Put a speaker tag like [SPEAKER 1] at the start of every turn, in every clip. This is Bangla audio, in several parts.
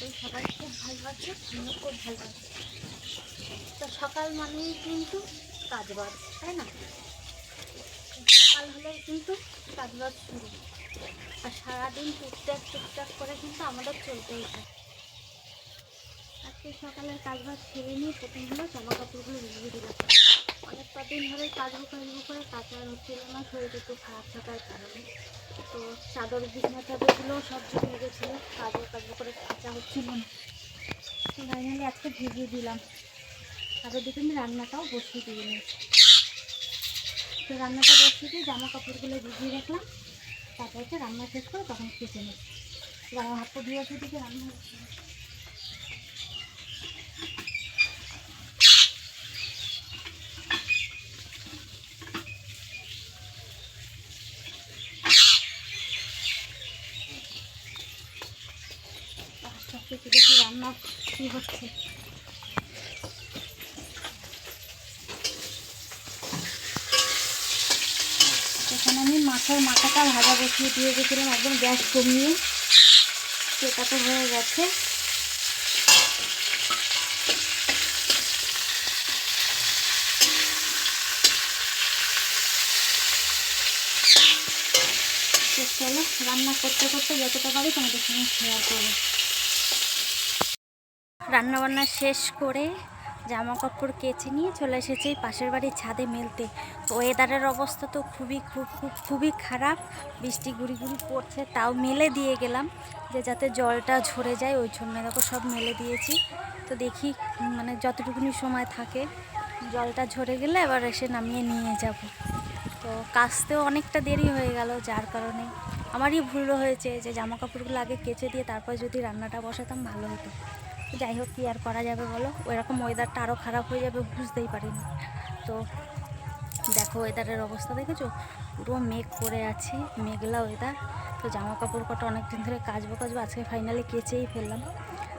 [SPEAKER 1] করি সবাই খুব ভালো আছে আমিও খুব ভালো আছি তো সকাল মানেই কিন্তু কাজবাজ তাই না? সকাল হলেই কিন্তু কাজবাজ শুরু। আর সারাদিন টুকটাক টুকটাক করে কিন্তু আমাদের চলতেই থাকে আজকে সকালের কাজবাজ ছেড়ে নিয়ে প্রথম হলো জামা কাপড়গুলো ভিজিয়ে দিলাম। অনেক কদিন ধরে কাজবো কাজবো করে কাঁচা হচ্ছিল না শরীর একটু খারাপ থাকার কারণে। তো চাদর, বিছনা, চাদরগুলোও সব কাঁচা না ফাইনালি আজকে ভিজিয়ে দিলাম। তারপর দেখুন রান্নাটাও বসিয়ে দিয়ে নিয়েছি। তো রান্নাটা বসিয়ে দিয়ে জামা কাপড়গুলো ভিজিয়ে রাখলাম। তারপর হচ্ছে রান্না শেষ করে তখন খেতে নিই জামা হাতটা ধুয়ে দিকে রান্না একটু দেখি রান্না কী হচ্ছে। এখানে আমি মাছের মাথাটা ভাজা বসিয়ে দিয়ে গেছিলাম, একদম গ্যাস কমিয়ে। সেটা তো হয়ে গেছে। চলো, রান্না করতে করতে যতটা পারি তোমাদের সঙ্গে শেয়ার করব। রান্না বান্না শেষ করে জামা কাপড় কেচে নিয়ে চলে এসেছি পাশের বাড়ির ছাদে মেলতে। ওয়েদারের অবস্থা তো খুবই, খুব খুব, খুবই খারাপ। বৃষ্টি গুড়ি গুড়ি পড়ছে, তাও মেলে দিয়ে গেলাম যে যাতে জলটা ঝরে যায়, ওই জন্য দেখো সব মেলে দিয়েছি। তো দেখি মানে যতটুকুনি সময় থাকে, জলটা ঝরে গেলে এবার এসে নামিয়ে নিয়ে যাব। তো কাচতেও অনেকটা দেরি হয়ে গেল, যার কারণে আমারই ভুল হয়েছে যে জামা কাপড়গুলো আগে কেচে দিয়ে তারপর যদি রান্নাটা বসাতাম ভালো হতো। যাই হোক, কী আর করা যাবে বলো? ওইরকম ওয়েদারটা আরও খারাপ হয়ে যাবে, বুঝতেই পারিনি। তো দেখো ওয়েদারের অবস্থা দেখেছ? পুরো মেঘ করে আছে, মেঘলা ওয়েদার তো জামা কাপড় কটা অনেক দিন ধরে কাচবো কাচবো, আজকে ফাইনালি কেচেই ফেললাম।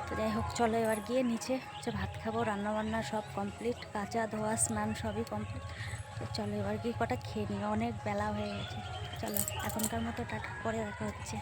[SPEAKER 1] তো যাই হোক, চলো এবার গিয়ে নিচে হচ্ছে ভাত খাব, রান্নাবান্না সব কমপ্লিট কাঁচা ধোয়া, স্নান সবই কমপ্লিট তো চলো এবার গিয়ে কটা খেয়ে নিই, অনেক বেলা হয়ে গেছে। চলো, এখনকার মতো টাটা, পরে দেখা হচ্ছে।